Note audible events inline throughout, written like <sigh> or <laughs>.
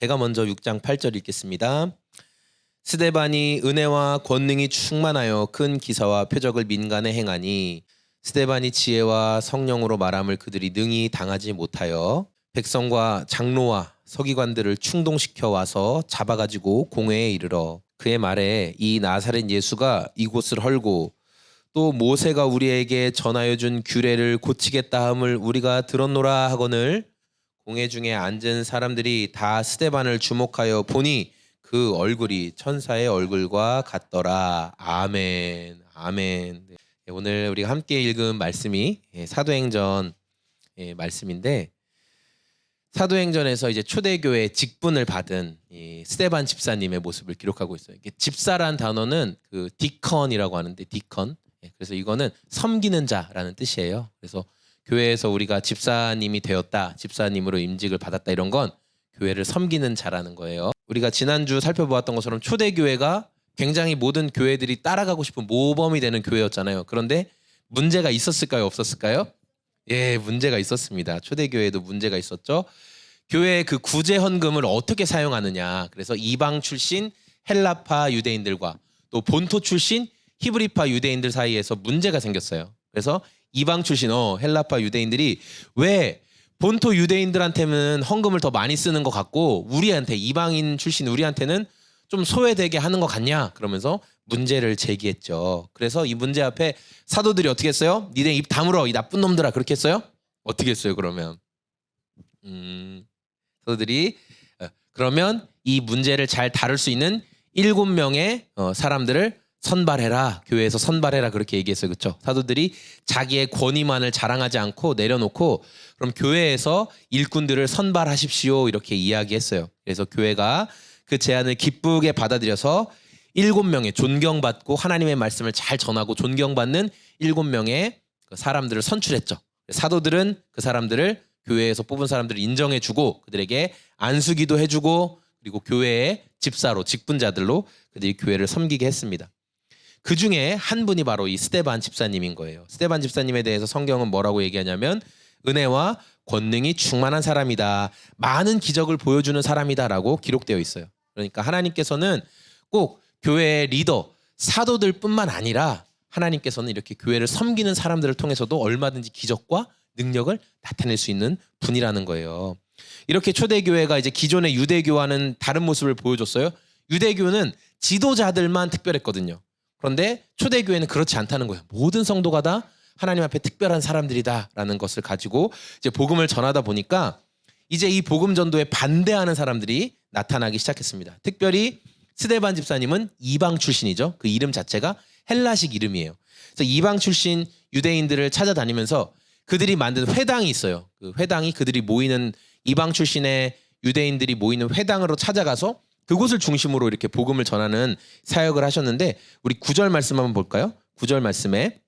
제가 먼저 6장 8절 읽겠습니다. 스데반이 은혜와 권능이 충만하여 큰 기사와 표적을 민간에 행하니 스데반이 지혜와 성령으로 말함을 그들이 능히 당하지 못하여 백성과 장로와 서기관들을 충동시켜 와서 잡아가지고 공회에 이르러 그의 말에 이 나사렛 예수가 이곳을 헐고 또 모세가 우리에게 전하여 준 규례를 고치겠다 함을 우리가 들었노라 하거늘 공회 중에 앉은 사람들이 다 스데반을 주목하여 보니 그 얼굴이 천사의 얼굴과 같더라. 아멘. 아멘. 네, 오늘 우리가 함께 읽은 말씀이 예, 사도행전 예, 말씀인데 사도행전에서 이제 초대교회 직분을 받은 이 스데반 집사님의 모습을 기록하고 있어요. 집사란 단어는 그 디컨이라고 하는데 디컨. 예, 그래서 이거는 섬기는 자라는 뜻이에요. 그래서 교회에서 우리가 집사님이 되었다, 집사님으로 임직을 받았다 이런 건 교회를 섬기는 자라는 거예요. 우리가 지난주 살펴보았던 것처럼 초대교회가 굉장히 모든 교회들이 따라가고 싶은 모범이 되는 교회였잖아요. 그런데 문제가 있었을까요? 없었을까요? 예, 문제가 있었습니다. 초대교회도 문제가 있었죠. 교회의 그 구제 헌금을 어떻게 사용하느냐. 그래서 이방 출신 헬라파 유대인들과 또 본토 출신 히브리파 유대인들 사이에서 문제가 생겼어요. 그래서 이방 출신 어 헬라파 유대인들이 왜 본토 유대인들한테는 헌금을 더 많이 쓰는 것 같고 우리한테 이방인 출신 우리한테는 좀 소외되게 하는 것 같냐 그러면서 문제를 제기했죠. 그래서 이 문제 앞에 사도들이 어떻게 했어요? 니네 입 다물어 이 나쁜 놈들아 그렇게 했어요? 어떻게 했어요 그러면? 음, 사도들이 어, 그러면 이 문제를 잘 다룰 수 있는 일곱 명의 어, 사람들을 선발해라 교회에서 선발해라 그렇게 얘기했어요. 그렇죠? 사도들이 자기의 권위만을 자랑하지 않고 내려놓고 그럼 교회에서 일꾼들을 선발하십시오 이렇게 이야기했어요. 그래서 교회가 그 제안을 기쁘게 받아들여서 일곱 명의 존경받고 하나님의 말씀을 잘 전하고 존경받는 일곱 명의 그 사람들을 선출했죠. 사도들은 그 사람들을 교회에서 뽑은 사람들을 인정해주고 그들에게 안수기도 해주고 그리고 교회의 집사로 직분자들로 그들이 교회를 섬기게 했습니다. 그 중에 한 분이 바로 이 스테반 집사님인 거예요. 스테반 집사님에 대해서 성경은 뭐라고 얘기하냐면 은혜와 권능이 충만한 사람이다. 많은 기적을 보여주는 사람이다라고 기록되어 있어요. 그러니까 하나님께서는 꼭 교회의 리더, 사도들뿐만 아니라 하나님께서는 이렇게 교회를 섬기는 사람들을 통해서도 얼마든지 기적과 능력을 나타낼 수 있는 분이라는 거예요. 이렇게 초대교회가 이제 기존의 유대교와는 다른 모습을 보여줬어요. 유대교는 지도자들만 특별했거든요. 그런데 초대교회는 그렇지 않다는 거예요. 모든 성도가 다 하나님 앞에 특별한 사람들이다라는 것을 가지고 이제 복음을 전하다 보니까 이제 이 복음 전도에 반대하는 사람들이 나타나기 시작했습니다. 특별히 스데반 집사님은 이방 출신이죠. 그 이름 자체가 헬라식 이름이에요. 그래서 이방 출신 유대인들을 찾아다니면서 그들이 만든 회당이 있어요. 그 회당이 그들이 모이는 이방 출신의 유대인들이 모이는 회당으로 찾아가서 그곳을 중심으로 이렇게 복음을 전하는 사역을 하셨는데 우리 구절 말씀 한번 볼까요? 구절 말씀에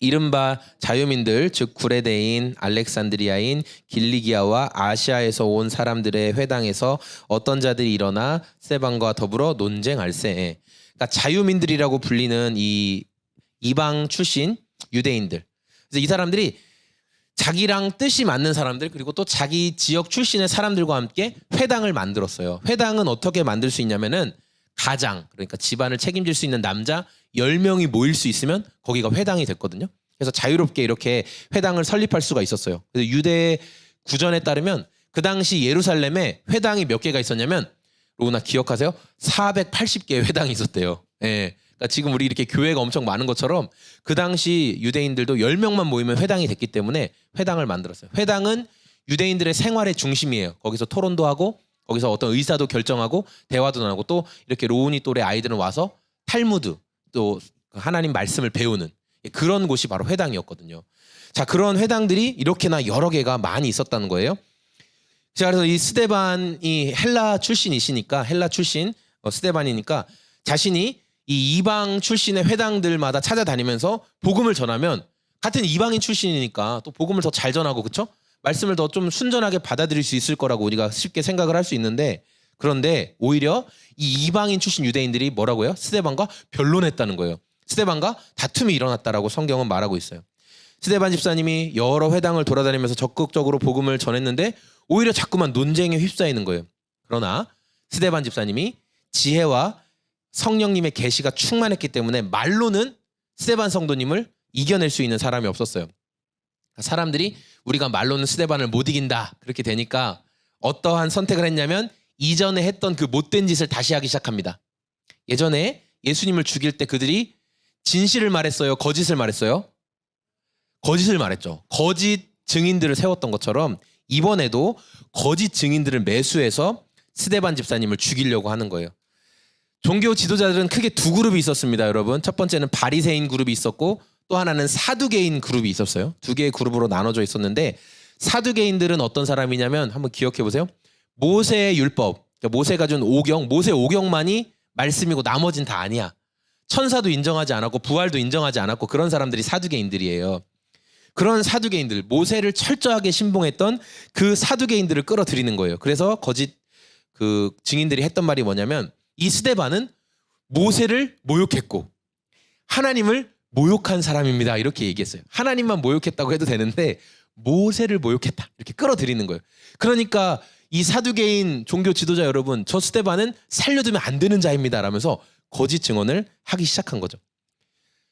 이른바 자유민들 즉 구레데인 알렉산드리아인 길리기아와 아시아에서 온 사람들의 회당에서 어떤 자들이 일어나 세방과 더불어 논쟁할세. 그러니까 자유민들이라고 불리는 이 이방 출신 유대인들. 그래서 이 사람들이 자기랑 뜻이 맞는 사람들 그리고 또 자기 지역 출신의 사람들과 함께 회당을 만들었어요. 회당은 어떻게 만들 수 있냐면은 가장 그러니까 집안을 책임질 수 있는 남자 10명이 모일 수 있으면 거기가 회당이 됐거든요. 그래서 자유롭게 이렇게 회당을 설립할 수가 있었어요. 그래서 유대 구전에 따르면 그 당시 예루살렘에 회당이 몇 개가 있었냐면 로우나 기억하세요? 480개의 회당이 있었대요. 예. 그러니까 지금 우리 이렇게 교회가 엄청 많은 것처럼 그 당시 유대인들도 10명만 모이면 회당이 됐기 때문에 회당을 만들었어요. 회당은 유대인들의 생활의 중심이에요. 거기서 토론도 하고 거기서 어떤 의사도 결정하고 대화도 나누고 또 이렇게 로운이 또래 아이들은 와서 탈무드 또 하나님 말씀을 배우는 그런 곳이 바로 회당이었거든요. 자, 그런 회당들이 이렇게나 여러 개가 많이 있었다는 거예요. 자, 그래서 이 스데반이 헬라 출신이시니까 헬라 출신 어, 스데반이니까 자신이 이 이방 출신의 회당들마다 찾아다니면서 복음을 전하면 같은 이방인 출신이니까 또 복음을 더 잘 전하고 그쵸? 말씀을 더 좀 순전하게 받아들일 수 있을 거라고 우리가 쉽게 생각을 할 수 있는데 그런데 오히려 이 이방인 출신 유대인들이 뭐라고요? 스데반과 변론했다는 거예요. 스데반과 다툼이 일어났다라고 성경은 말하고 있어요. 스데반 집사님이 여러 회당을 돌아다니면서 적극적으로 복음을 전했는데 오히려 자꾸만 논쟁에 휩싸이는 거예요. 그러나 스데반 집사님이 지혜와 성령님의 계시가 충만했기 때문에 말로는 스데반 성도님을 이겨낼 수 있는 사람이 없었어요. 사람들이 우리가 말로는 스데반을 못 이긴다 그렇게 되니까 어떠한 선택을 했냐면 이전에 했던 그 못된 짓을 다시 하기 시작합니다. 예전에 예수님을 죽일 때 그들이 진실을 말했어요, 거짓을 말했어요. 거짓을 말했죠. 거짓 증인들을 세웠던 것처럼 이번에도 거짓 증인들을 매수해서 스데반 집사님을 죽이려고 하는 거예요. 종교 지도자들은 크게 두 그룹이 있었습니다, 여러분. 첫 번째는 바리새인 그룹이 있었고 또 하나는 사두개인 그룹이 있었어요. 두 개의 그룹으로 나눠져 있었는데 사두개인들은 어떤 사람이냐면 한번 기억해 보세요. 모세의 율법, 그러니까 모세가 준 오경, 모세 오경만이 말씀이고 나머진 다 아니야. 천사도 인정하지 않았고 부활도 인정하지 않았고 그런 사람들이 사두개인들이에요. 그런 사두개인들, 모세를 철저하게 신봉했던 그 사두개인들을 끌어들이는 거예요. 그래서 거짓 그 증인들이 했던 말이 뭐냐면 이 스데반은 모세를 모욕했고 하나님을 모욕한 사람입니다. 이렇게 얘기했어요. 하나님만 모욕했다고 해도 되는데 모세를 모욕했다. 이렇게 끌어들이는 거예요. 그러니까 이 사두개인 종교 지도자 여러분, 저 스데반은 살려두면 안 되는 자입니다. 라면서 거짓 증언을 하기 시작한 거죠.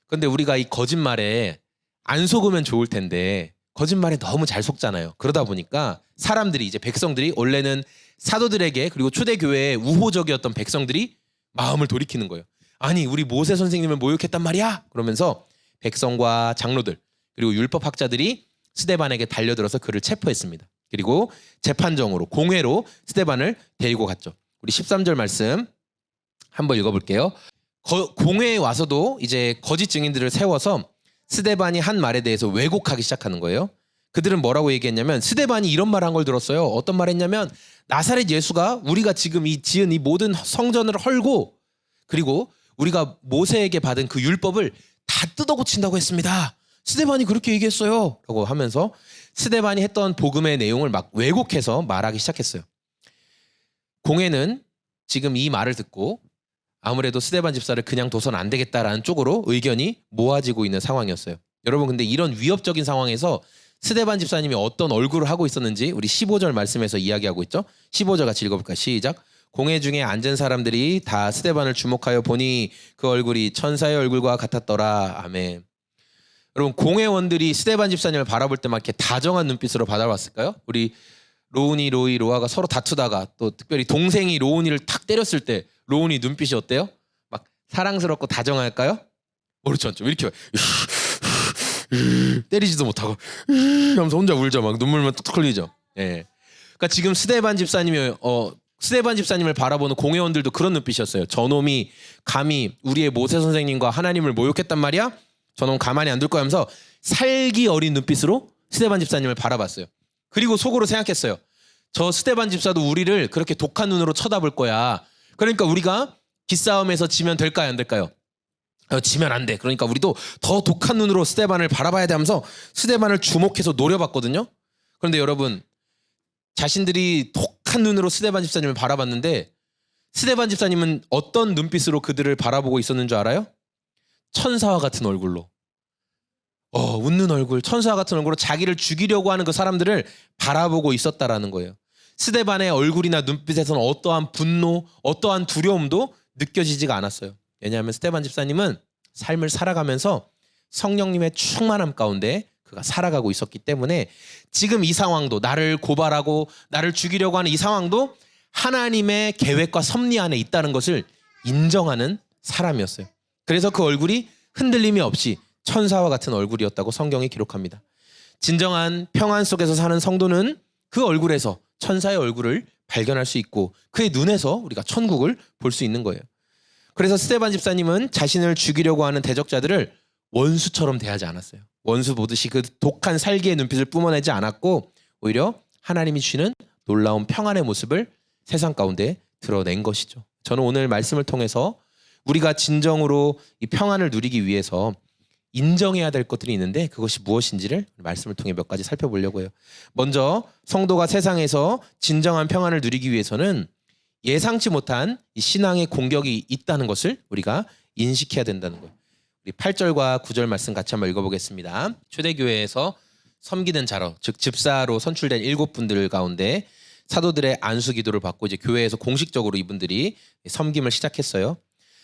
근데 우리가 이 거짓말에 안 속으면 좋을 텐데 거짓말에 너무 잘 속잖아요. 그러다 보니까 사람들이 이제 백성들이 원래는 사도들에게 그리고 초대 교회에 우호적이었던 백성들이 마음을 돌이키는 거예요. 아니 우리 모세 선생님을 모욕했단 말이야. 그러면서 백성과 장로들 그리고 율법 학자들이 스데반에게 달려들어서 그를 체포했습니다. 그리고 재판정으로 공회로 스데반을 데리고 갔죠. 우리 13절 말씀 한번 읽어볼게요. 거- 공회에 와서도 이제 거짓 증인들을 세워서 스데반이 한 말에 대해서 왜곡하기 시작하는 거예요. 그들은 뭐라고 얘기했냐면 스데반이 이런 말 한 걸 들었어요. 어떤 말 했냐면 나사렛 예수가 우리가 지금 이 지은 이 모든 성전을 헐고 그리고 우리가 모세에게 받은 그 율법을 다 뜯어 고친다고 했습니다. 스데반이 그렇게 얘기했어요. 라고 하면서 스데반이 했던 복음의 내용을 막 왜곡해서 말하기 시작했어요. 공회는 지금 이 말을 듣고 아무래도 스데반 집사를 그냥 둬선 안 되겠다라는 쪽으로 의견이 모아지고 있는 상황이었어요. 여러분 근데 이런 위협적인 상황에서 스데반 집사님이 어떤 얼굴을 하고 있었는지 우리 15절 말씀에서 이야기하고 있죠. 15절 같이 읽어볼까요? 시작. 공회 중에 앉은 사람들이 다 스데반을 주목하여 보니 그 얼굴이 천사의 얼굴과 같았더라. 아멘. 여러분 공회원들이 스데반 집사님을 바라볼 때막 이렇게 다정한 눈빛으로 바라봤을까요? 우리 로운이 로이 로아가 서로 다투다가 또 특별히 동생이 로운이를 탁 때렸을 때 로운이 눈빛이 어때요? 막 사랑스럽고 다정할까요? 모르죠, 좀 이렇게 <laughs> 때리지도 못하고 <laughs> 하면서 혼자 울죠, 막 눈물만 뚝뚝 흘리죠. 예. 그러니까 지금 스데반 집사님이 어 스데반 집사님을 바라보는 공회원들도 그런 눈빛이었어요. 저놈이 감히 우리의 모세 선생님과 하나님을 모욕했단 말이야? 저놈 가만히 안 둘 거야 하면서 살기 어린 눈빛으로 스데반 집사님을 바라봤어요. 그리고 속으로 생각했어요. 저 스데반 집사도 우리를 그렇게 독한 눈으로 쳐다볼 거야. 그러니까 우리가 기싸움에서 지면 될까요, 안 될까요? 어, 지면 안 돼. 그러니까 우리도 더 독한 눈으로 스데반을 바라봐야 돼 하면서 스데반을 주목해서 노려봤거든요. 그런데 여러분 자신들이 독한 눈으로 스데반 집사님을 바라봤는데 스데반 집사님은 어떤 눈빛으로 그들을 바라보고 있었는 줄 알아요? 천사와 같은 얼굴로. 어, 웃는 얼굴, 천사와 같은 얼굴로 자기를 죽이려고 하는 그 사람들을 바라보고 있었다라는 거예요. 스데반의 얼굴이나 눈빛에서는 어떠한 분노, 어떠한 두려움도 느껴지지가 않았어요. 왜냐하면 스테반 집사님은 삶을 살아가면서 성령님의 충만함 가운데 그가 살아가고 있었기 때문에 지금 이 상황도 나를 고발하고 나를 죽이려고 하는 이 상황도 하나님의 계획과 섭리 안에 있다는 것을 인정하는 사람이었어요. 그래서 그 얼굴이 흔들림이 없이 천사와 같은 얼굴이었다고 성경이 기록합니다. 진정한 평안 속에서 사는 성도는 그 얼굴에서 천사의 얼굴을 발견할 수 있고 그의 눈에서 우리가 천국을 볼 수 있는 거예요. 그래서 스테반 집사님은 자신을 죽이려고 하는 대적자들을 원수처럼 대하지 않았어요. 원수 보듯이 그 독한 살기의 눈빛을 뿜어내지 않았고 오히려 하나님이 주시는 놀라운 평안의 모습을 세상 가운데 드러낸 것이죠. 저는 오늘 말씀을 통해서 우리가 진정으로 이 평안을 누리기 위해서 인정해야 될 것들이 있는데 그것이 무엇인지를 말씀을 통해 몇 가지 살펴보려고 해요. 먼저 성도가 세상에서 진정한 평안을 누리기 위해서는 예상치 못한 이 신앙의 공격이 있다는 것을 우리가 인식해야 된다는 거예요. 우리 8절과 9절 말씀 같이 한번 읽어보겠습니다. 초대교회에서 섬기는 자로 즉 집사로 선출된 일곱 분들 가운데 사도들의 안수 기도를 받고 이제 교회에서 공식적으로 이분들이 섬김을 시작했어요.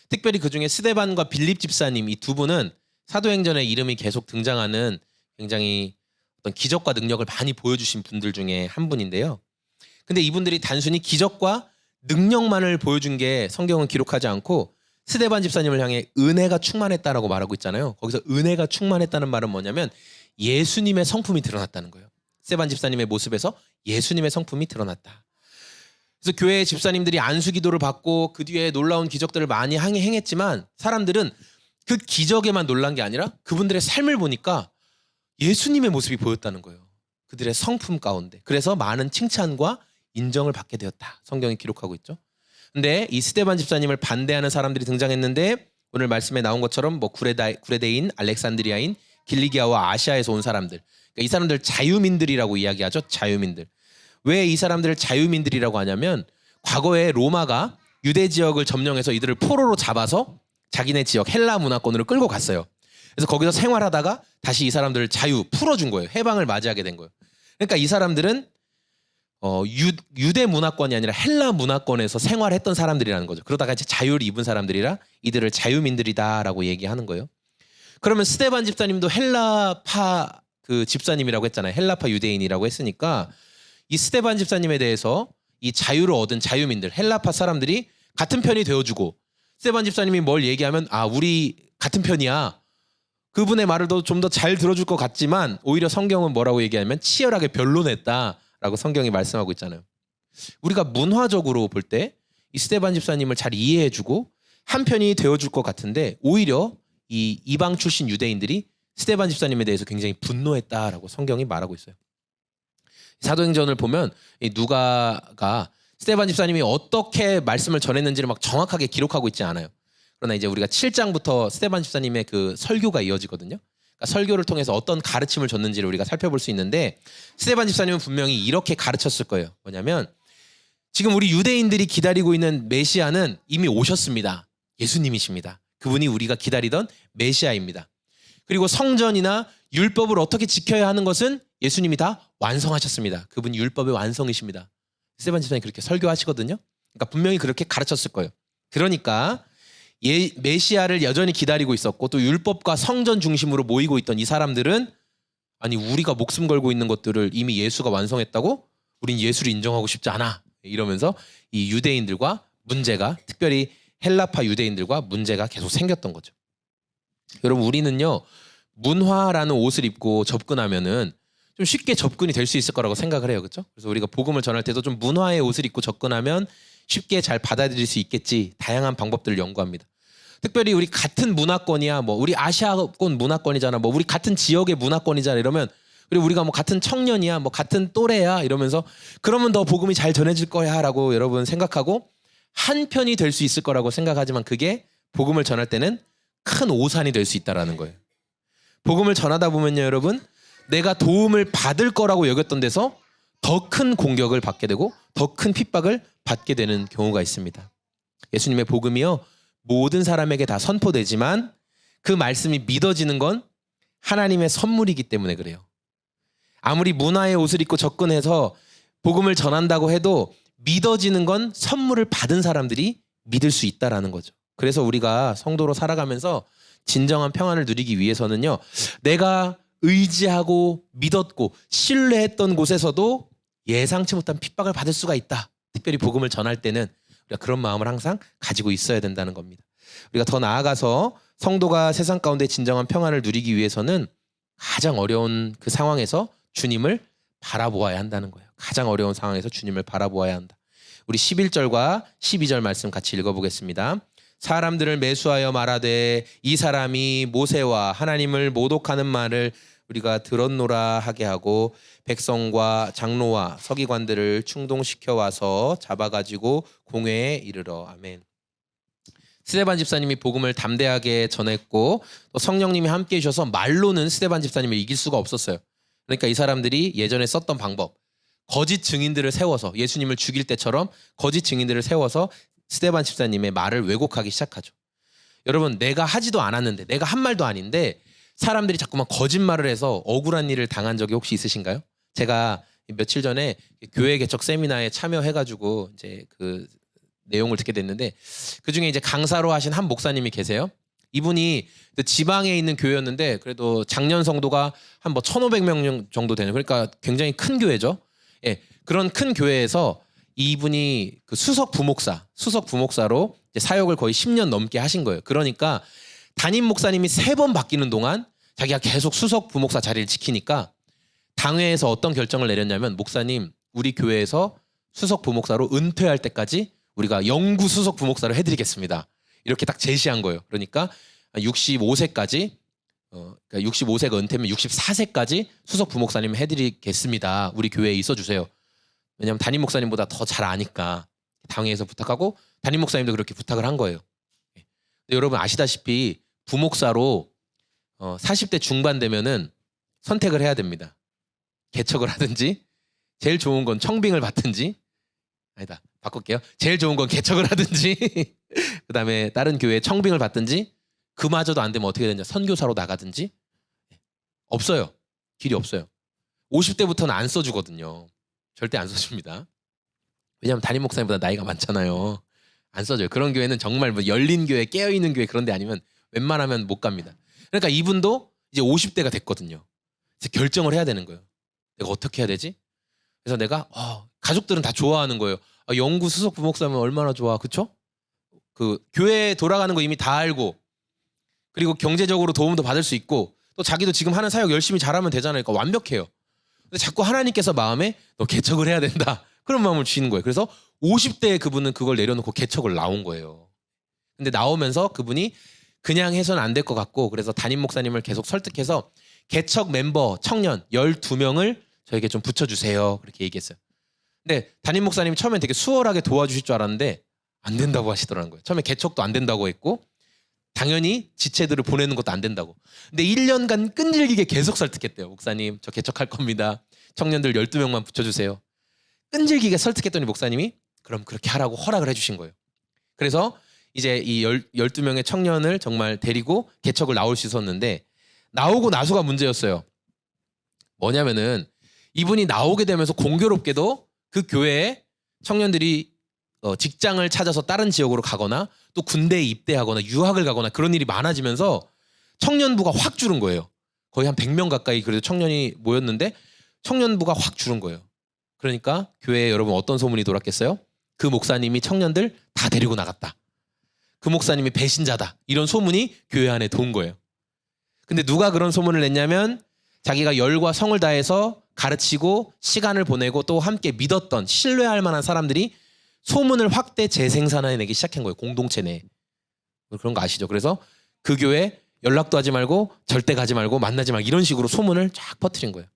특별히 그 중에 스데반과 빌립 집사님 이 두 분은 사도행전에 이름이 계속 등장하는 굉장히 어떤 기적과 능력을 많이 보여주신 분들 중에 한 분인데요. 근데 이분들이 단순히 기적과 능력만을 보여준 게 성경은 기록하지 않고 스데반 집사님을 향해 은혜가 충만했다라고 말하고 있잖아요. 거기서 은혜가 충만했다는 말은 뭐냐면 예수님의 성품이 드러났다는 거예요. 스데반 집사님의 모습에서 예수님의 성품이 드러났다. 그래서 교회 집사님들이 안수 기도를 받고 그 뒤에 놀라운 기적들을 많이 항- 행했지만 사람들은 그 기적에만 놀란 게 아니라 그분들의 삶을 보니까 예수님의 모습이 보였다는 거예요. 그들의 성품 가운데. 그래서 많은 칭찬과 인정을 받게 되었다. 성경이 기록하고 있죠. 근데 이 스테반 집사님을 반대하는 사람들이 등장했는데 오늘 말씀에 나온 것처럼 뭐 구레다, 구레데인, 알렉산드리아인, 길리기아와 아시아에서 온 사람들. 그러니까 이 사람들 자유민들이라고 이야기하죠. 자유민들. 왜 이 사람들을 자유민들이라고 하냐면 과거에 로마가 유대 지역을 점령해서 이들을 포로로 잡아서 자기네 지역 헬라 문화권으로 끌고 갔어요. 그래서 거기서 생활하다가 다시 이 사람들을 자유 풀어준 거예요. 해방을 맞이하게 된 거예요. 그러니까 이 사람들은 어, 유, 유대 문화권이 아니라 헬라 문화권에서 생활했던 사람들이라는 거죠. 그러다가 이제 자유를 입은 사람들이라 이들을 자유민들이다라고 얘기하는 거예요. 그러면 스테반 집사님도 헬라파 그 집사님이라고 했잖아요. 헬라파 유대인이라고 했으니까 이 스테반 집사님에 대해서 이 자유를 얻은 자유민들 헬라파 사람들이 같은 편이 되어주고 스테반 집사님이 뭘 얘기하면 아 우리 같은 편이야. 그분의 말을 좀더 잘 들어줄 것 같지만 오히려 성경은 뭐라고 얘기하면 치열하게 변론했다 라고 성경이 말씀하고 있잖아요. 우리가 문화적으로 볼 때 이 스테반 집사님을 잘 이해해주고 한편이 되어줄 것 같은데 오히려 이 이방 출신 유대인들이 스테반 집사님에 대해서 굉장히 분노했다라고 성경이 말하고 있어요. 사도행전을 보면 이 누가가 스테반 집사님이 어떻게 말씀을 전했는지를 막 정확하게 기록하고 있지 않아요. 그러나 이제 우리가 7장부터 스테반 집사님의 그 설교가 이어지거든요. 그러니까 설교를 통해서 어떤 가르침을 줬는지를 우리가 살펴볼 수 있는데 스테반 집사님은 분명히 이렇게 가르쳤을 거예요. 뭐냐면 지금 우리 유대인들이 기다리고 있는 메시아는 이미 오셨습니다. 예수님이십니다. 그분이 우리가 기다리던 메시아입니다. 그리고 성전이나 율법을 어떻게 지켜야 하는 것은 예수님이 다 완성하셨습니다. 그분이 율법의 완성이십니다. 스테반 집사님 그렇게 설교하시거든요. 그러니까 분명히 그렇게 가르쳤을 거예요. 그러니까 예, 메시아를 여전히 기다리고 있었고 또 율법과 성전 중심으로 모이고 있던 이 사람들은 아니 우리가 목숨 걸고 있는 것들을 이미 예수가 완성했다고 우린 예수를 인정하고 싶지 않아 이러면서 이 유대인들과 문제가 특별히 헬라파 유대인들과 문제가 계속 생겼던 거죠. 여러분 우리는요 문화라는 옷을 입고 접근하면은 좀 쉽게 접근이 될 수 있을 거라고 생각을 해요, 그렇죠? 그래서 우리가 복음을 전할 때도 좀 문화의 옷을 입고 접근하면 쉽게 잘 받아들일 수 있겠지. 다양한 방법들을 연구합니다. 특별히 우리 같은 문화권이야, 뭐 우리 아시아권 문화권이잖아, 뭐 우리 같은 지역의 문화권이잖아 이러면 그리고 우리가 뭐 같은 청년이야, 뭐 같은 또래야 이러면서 그러면 더 복음이 잘 전해질 거야라고 여러분 생각하고 한 편이 될 수 있을 거라고 생각하지만 그게 복음을 전할 때는 큰 오산이 될 수 있다라는 거예요. 복음을 전하다 보면요, 여러분, 내가 도움을 받을 거라고 여겼던 데서 더 큰 공격을 받게 되고 더 큰 핍박을 받게 되는 경우가 있습니다. 예수님의 복음이요, 모든 사람에게 다 선포되지만 그 말씀이 믿어지는 건 하나님의 선물이기 때문에 그래요. 아무리 문화의 옷을 입고 접근해서 복음을 전한다고 해도 믿어지는 건 선물을 받은 사람들이 믿을 수 있다라는 거죠. 그래서 우리가 성도로 살아가면서 진정한 평안을 누리기 위해서는요. 내가 의지하고 믿었고 신뢰했던 곳에서도 예상치 못한 핍박을 받을 수가 있다. 특별히 복음을 전할 때는 우리가 그런 마음을 항상 가지고 있어야 된다는 겁니다. 우리가 더 나아가서 성도가 세상 가운데 진정한 평안을 누리기 위해서는 가장 어려운 그 상황에서 주님을 바라보아야 한다는 거예요. 가장 어려운 상황에서 주님을 바라보아야 한다. 우리 11절과 12절 말씀 같이 읽어보겠습니다. 사람들을 매수하여 말하되 이 사람이 모세와 하나님을 모독하는 말을 우리가 들었노라 하게 하고 백성과 장로와 서기관들을 충동시켜 와서 잡아가지고 공회에 이르러 아멘. 스데반 집사님이 복음을 담대하게 전했고 또 성령님이 함께 해주셔서 말로는 스데반 집사님을 이길 수가 없었어요. 그러니까 이 사람들이 예전에 썼던 방법 거짓 증인들을 세워서 예수님을 죽일 때처럼 거짓 증인들을 세워서 스데반 집사님의 말을 왜곡하기 시작하죠. 여러분 내가 하지도 않았는데 내가 한 말도 아닌데 사람들이 자꾸만 거짓말을 해서 억울한 일을 당한 적이 혹시 있으신가요? 제가 며칠 전에 교회 개척 세미나에 참여해가지고 이제 그 내용을 듣게 됐는데 그 중에 이제 강사로 하신 한 목사님이 계세요. 이분이 그 지방에 있는 교회였는데 그래도 작년 성도가 한 뭐 1,500명 정도 되는 그러니까 굉장히 큰 교회죠. 예. 그런 큰 교회에서 이분이 그 수석 부목사, 수석 부목사로 사역을 거의 10년 넘게 하신 거예요. 그러니까 담임 목사님이 세 번 바뀌는 동안 자기가 계속 수석 부목사 자리를 지키니까 당회에서 어떤 결정을 내렸냐면 목사님 우리 교회에서 수석 부목사로 은퇴할 때까지 우리가 영구 수석 부목사를 해드리겠습니다. 이렇게 딱 제시한 거예요. 그러니까 65세까지 어, 그러니까 65세가 은퇴면 64세까지 수석 부목사님 해드리겠습니다. 우리 교회에 있어 주세요. 왜냐하면 담임 목사님보다 더 잘 아니까 당회에서 부탁하고 담임 목사님도 그렇게 부탁을 한 거예요. 예. 근데 여러분 아시다시피 부목사로 어, 40대 중반 되면은 선택을 해야 됩니다. 개척을 하든지 제일 좋은 건 청빙을 받든지 아니다 바꿀게요. 제일 좋은 건 개척을 하든지 <laughs> 그 다음에 다른 교회에 청빙을 받든지 그마저도 안 되면 어떻게 되냐 선교사로 나가든지 없어요. 길이 없어요. 50대부터는 안 써주거든요. 절대 안 써줍니다. 왜냐하면 담임 목사님보다 나이가 많잖아요. 안 써줘요. 그런 교회는 정말 뭐 열린 교회, 깨어 있는 교회 그런 데 아니면 웬만하면 못 갑니다. 그러니까 이분도 이제 50대가 됐거든요. 결정을 해야 되는 거예요. 내가 어떻게 해야 되지? 그래서 내가 어, 가족들은 다 좋아하는 거예요. 아, 영구 수석 부목사면 얼마나 좋아, 그쵸? 그 교회 돌아가는 거 이미 다 알고 그리고 경제적으로 도움도 받을 수 있고 또 자기도 지금 하는 사역 열심히 잘하면 되잖아요. 그러니까 완벽해요. 근데 자꾸 하나님께서 마음에 너 개척을 해야 된다. <laughs> 그런 마음을 주시는 거예요. 그래서 50대에 그분은 그걸 내려놓고 개척을 나온 거예요. 근데 나오면서 그분이 그냥 해서는 안 될 것 같고 그래서 담임 목사님을 계속 설득해서 개척 멤버 청년 12명을 저에게 좀 붙여주세요. 그렇게 얘기했어요. 근데 담임 목사님이 처음엔 되게 수월하게 도와주실 줄 알았는데 안 된다고 하시더라는 거예요. 처음에 개척도 안 된다고 했고 당연히 지체들을 보내는 것도 안 된다고. 근데 1년간 끈질기게 계속 설득했대요. 목사님, 저 개척할 겁니다. 청년들 12명만 붙여주세요. 끈질기게 설득했더니 목사님이 그럼 그렇게 하라고 허락을 해주신 거예요. 그래서 이제 이 열, 12명의 청년을 정말 데리고 개척을 나올 수 있었는데 나오고 나서가 문제였어요. 뭐냐면은 이분이 나오게 되면서 공교롭게도 그 교회에 청년들이 어, 직장을 찾아서 다른 지역으로 가거나 또 군대에 입대하거나 유학을 가거나 그런 일이 많아지면서 청년부가 확 줄은 거예요. 거의 한 100명 가까이 그래도 청년이 모였는데 청년부가 확 줄은 거예요. 그러니까 교회에 여러분 어떤 소문이 돌았겠어요? 그 목사님이 청년들 다 데리고 나갔다. 그 목사님이 배신자다. 이런 소문이 교회 안에 돈 거예요. 근데 누가 그런 소문을 냈냐면 자기가 열과 성을 다해서 가르치고 시간을 보내고 또 함께 믿었던 신뢰할 만한 사람들이 소문을 확대 재생산해내기 시작한 거예요. 공동체 내에. 그런 거 아시죠? 그래서 그 교회 연락도 하지 말고 절대 가지 말고 만나지 말고 이런 식으로 소문을 쫙 퍼뜨린 거예요.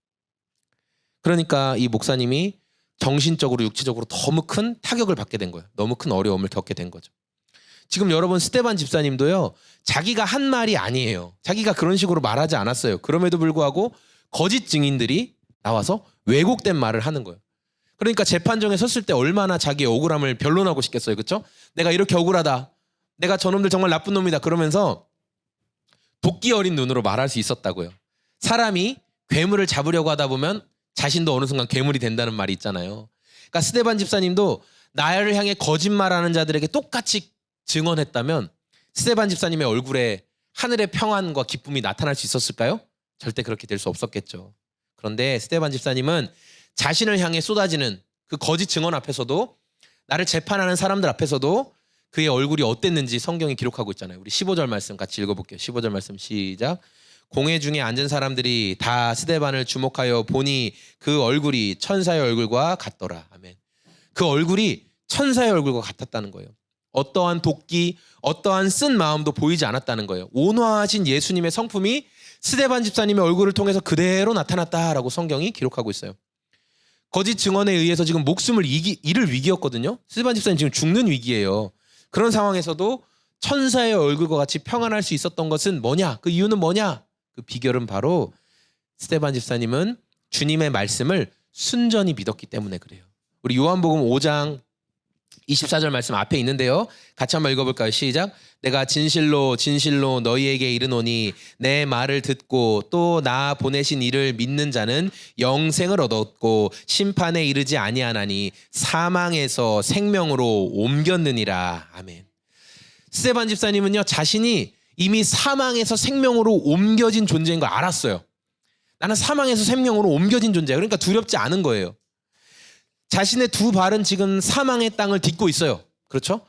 그러니까 이 목사님이 정신적으로 육체적으로 너무 큰 타격을 받게 된 거예요. 너무 큰 어려움을 겪게 된 거죠. 지금 여러분 스테반 집사님도요. 자기가 한 말이 아니에요. 자기가 그런 식으로 말하지 않았어요. 그럼에도 불구하고 거짓 증인들이 나와서 왜곡된 말을 하는 거예요. 그러니까 재판정에 섰을 때 얼마나 자기의 억울함을 변론하고 싶겠어요. 그렇죠? 내가 이렇게 억울하다. 내가 저놈들 정말 나쁜 놈이다. 그러면서 도끼 어린 눈으로 말할 수 있었다고요. 사람이 괴물을 잡으려고 하다 보면 자신도 어느 순간 괴물이 된다는 말이 있잖아요. 그러니까 스테반 집사님도 나를 향해 거짓말하는 자들에게 똑같이 증언했다면 스테반 집사님의 얼굴에 하늘의 평안과 기쁨이 나타날 수 있었을까요? 절대 그렇게 될 수 없었겠죠. 그런데 스테반 집사님은 자신을 향해 쏟아지는 그 거짓 증언 앞에서도 나를 재판하는 사람들 앞에서도 그의 얼굴이 어땠는지 성경이 기록하고 있잖아요. 우리 15절 말씀 같이 읽어볼게요. 15절 말씀 시작. 공회 중에 앉은 사람들이 다 스데반을 주목하여 보니 그 얼굴이 천사의 얼굴과 같더라. 아멘. 그 얼굴이 천사의 얼굴과 같았다는 거예요. 어떠한 도끼, 어떠한 쓴 마음도 보이지 않았다는 거예요. 온화하신 예수님의 성품이 스데반 집사님의 얼굴을 통해서 그대로 나타났다라고 성경이 기록하고 있어요. 거짓 증언에 의해서 지금 목숨을 이기, 잃을 위기였거든요. 스데반 집사님 지금 죽는 위기예요. 그런 상황에서도 천사의 얼굴과 같이 평안할 수 있었던 것은 뭐냐? 그 이유는 뭐냐? 그 비결은 바로 스테반 집사님은 주님의 말씀을 순전히 믿었기 때문에 그래요. 우리 요한복음 5장 24절 말씀 앞에 있는데요. 같이 한번 읽어볼까요? 시작. 내가 진실로 진실로 너희에게 이르노니 내 말을 듣고 또 나 보내신 이를 믿는 자는 영생을 얻었고 심판에 이르지 아니하나니 사망에서 생명으로 옮겼느니라. 아멘. 스테반 집사님은요 자신이 이미 사망에서 생명으로 옮겨진 존재인 걸 알았어요. 나는 사망에서 생명으로 옮겨진 존재야. 그러니까 두렵지 않은 거예요. 자신의 두 발은 지금 사망의 땅을 딛고 있어요. 그렇죠?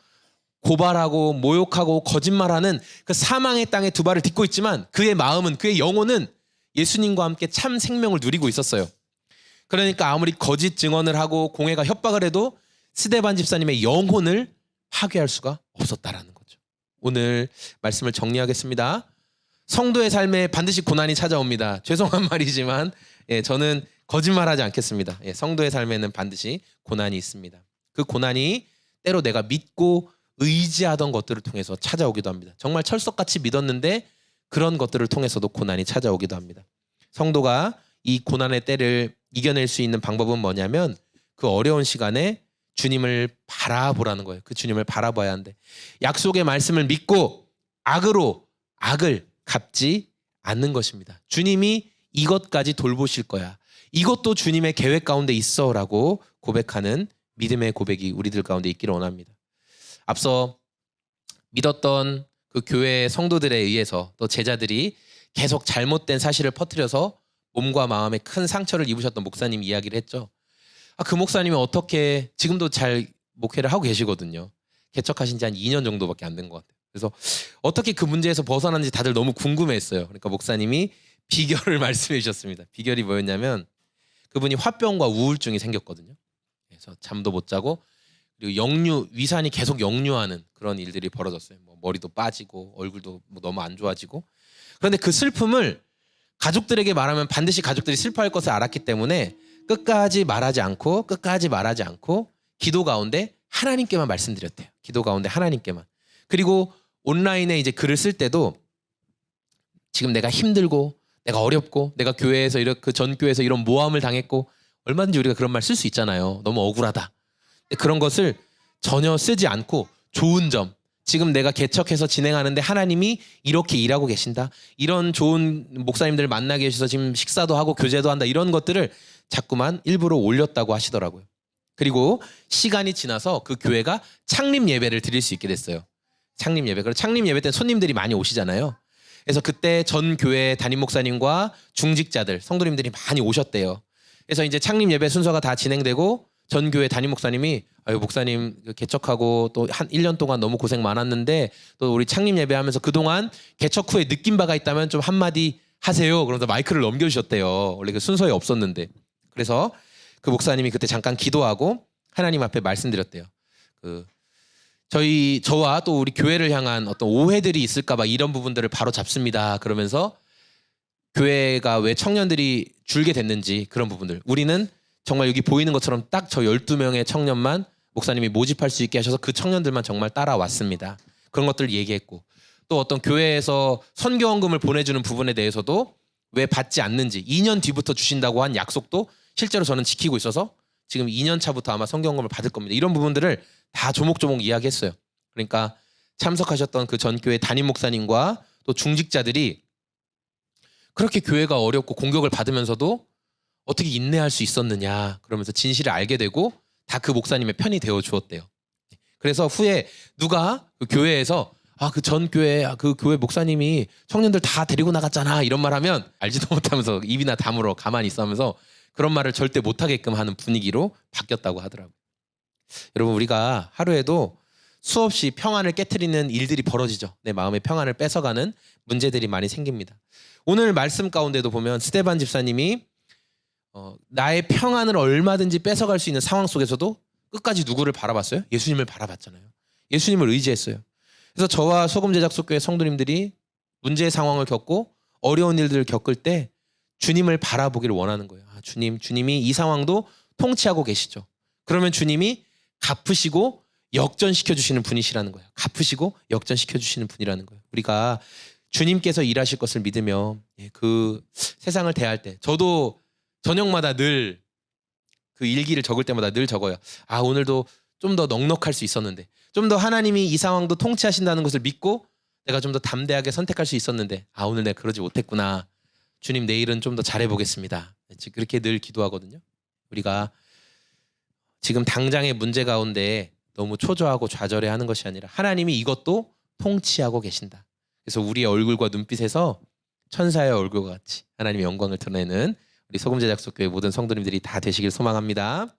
고발하고 모욕하고 거짓말하는 그 사망의 땅에 두 발을 딛고 있지만 그의 마음은 그의 영혼은 예수님과 함께 참 생명을 누리고 있었어요. 그러니까 아무리 거짓 증언을 하고 공회가 협박을 해도 스데반 집사님의 영혼을 파괴할 수가 없었다라는 거죠. 오늘 말씀을 정리하겠습니다. 성도의 삶에 반드시 고난이 찾아옵니다. 죄송한 <laughs> 말이지만 예, 저는 거짓말하지 않겠습니다. 예, 성도의 삶에는 반드시 고난이 있습니다. 그 고난이 때로 내가 믿고 의지하던 것들을 통해서 찾아오기도 합니다. 정말 철석같이 믿었는데 그런 것들을 통해서도 고난이 찾아오기도 합니다. 성도가 이 고난의 때를 이겨낼 수 있는 방법은 뭐냐면 그 어려운 시간에 주님을 바라보라는 거예요. 그 주님을 바라봐야 한대. 약속의 말씀을 믿고 악으로 악을 갚지 않는 것입니다. 주님이 이것까지 돌보실 거야. 이것도 주님의 계획 가운데 있어라고 고백하는 믿음의 고백이 우리들 가운데 있기를 원합니다. 앞서 믿었던 그 교회 성도들에 의해서 또 제자들이 계속 잘못된 사실을 퍼뜨려서 몸과 마음에 큰 상처를 입으셨던 목사님 이야기를 했죠. 아, 그 목사님이 어떻게 지금도 잘 목회를 하고 계시거든요. 개척하신 지 한 2년 정도밖에 안 된 것 같아요. 그래서 어떻게 그 문제에서 벗어났는지 다들 너무 궁금해했어요. 그러니까 목사님이 비결을 <laughs> 말씀해 주셨습니다. 비결이 뭐였냐면 그분이 화병과 우울증이 생겼거든요. 그래서 잠도 못 자고 그리고 역류 위산이 계속 역류하는 그런 일들이 벌어졌어요. 뭐 머리도 빠지고 얼굴도 뭐 너무 안 좋아지고 그런데 그 슬픔을 가족들에게 말하면 반드시 가족들이 슬퍼할 것을 알았기 때문에 끝까지 말하지 않고 끝까지 말하지 않고 기도 가운데 하나님께만 말씀드렸대요. 기도 가운데 하나님께만. 그리고 온라인에 이제 글을 쓸 때도 지금 내가 힘들고 내가 어렵고 내가 교회에서 이런 그 전교에서 이런 모함을 당했고 얼마든지 우리가 그런 말 쓸 수 있잖아요. 너무 억울하다. 그런 것을 전혀 쓰지 않고 좋은 점 지금 내가 개척해서 진행하는데 하나님이 이렇게 일하고 계신다. 이런 좋은 목사님들 만나게 해주셔서 지금 식사도 하고 교제도 한다. 이런 것들을 자꾸만 일부러 올렸다고 하시더라고요. 그리고 시간이 지나서 그 교회가 창립 예배를 드릴 수 있게 됐어요. 창립 예배. 그리고 창립 예배 때 손님들이 많이 오시잖아요. 그래서 그때 전 교회 담임 목사님과 중직자들, 성도님들이 많이 오셨대요. 그래서 이제 창립 예배 순서가 다 진행되고 전 교회 담임 목사님이 아유 목사님 그 개척하고 또 한 1년 동안 너무 고생 많았는데 또 우리 창립 예배하면서 그동안 개척 후에 느낀 바가 있다면 좀 한마디 하세요. 그러면서 마이크를 넘겨 주셨대요. 원래 그 순서에 없었는데. 그래서 그 목사님이 그때 잠깐 기도하고 하나님 앞에 말씀드렸대요. 그 저희 저와 또 우리 교회를 향한 어떤 오해들이 있을까봐 이런 부분들을 바로 잡습니다. 그러면서 교회가 왜 청년들이 줄게 됐는지 그런 부분들 우리는 정말 여기 보이는 것처럼 딱 저 12명의 청년만 목사님이 모집할 수 있게 하셔서 그 청년들만 정말 따라왔습니다. 그런 것들을 얘기했고 또 어떤 교회에서 선교원금을 보내주는 부분에 대해서도 왜 받지 않는지 2년 뒤부터 주신다고 한 약속도 실제로 저는 지키고 있어서 지금 2년 차부터 아마 선교원금을 받을 겁니다. 이런 부분들을 다 조목조목 이야기했어요. 그러니까 참석하셨던 그 전 교회 담임 목사님과 또 중직자들이 그렇게 교회가 어렵고 공격을 받으면서도 어떻게 인내할 수 있었느냐 그러면서 진실을 알게 되고 다 그 목사님의 편이 되어 주었대요. 그래서 후에 누가 그 교회에서 아 그 전 교회 아, 그 교회 목사님이 청년들 다 데리고 나갔잖아 이런 말 하면 알지도 못하면서 입이나 다물어 가만히 있으면서 그런 말을 절대 못하게끔 하는 분위기로 바뀌었다고 하더라고요. 여러분 우리가 하루에도 수없이 평안을 깨뜨리는 일들이 벌어지죠. 내 마음의 평안을 뺏어가는 문제들이 많이 생깁니다. 오늘 말씀 가운데도 보면 스테반 집사님이 어, 나의 평안을 얼마든지 뺏어갈 수 있는 상황 속에서도 끝까지 누구를 바라봤어요? 예수님을 바라봤잖아요. 예수님을 의지했어요. 그래서 저와 소금 제작소교회 성도님들이 문제의 상황을 겪고 어려운 일들을 겪을 때 주님을 바라보기를 원하는 거예요. 아, 주님, 주님이 이 상황도 통치하고 계시죠. 그러면 주님이 갚으시고 역전시켜 주시는 분이시라는 거예요. 갚으시고 역전시켜 주시는 분이라는 거예요. 우리가 주님께서 일하실 것을 믿으며 예, 그 세상을 대할 때 저도 저녁마다 늘 그 일기를 적을 때마다 늘 적어요. 아 오늘도 좀 더 넉넉할 수 있었는데 좀 더 하나님이 이 상황도 통치하신다는 것을 믿고 내가 좀 더 담대하게 선택할 수 있었는데 아 오늘 내가 그러지 못했구나 주님 내일은 좀 더 잘해보겠습니다 그렇게 늘 기도하거든요 우리가 지금 당장의 문제 가운데 너무 초조하고 좌절해 하는 것이 아니라 하나님이 이것도 통치하고 계신다 그래서 우리의 얼굴과 눈빛에서 천사의 얼굴과 같이 하나님의 영광을 드러내는 우리 소금 제작소 교회 모든 성도님들이 다 되시길 소망합니다.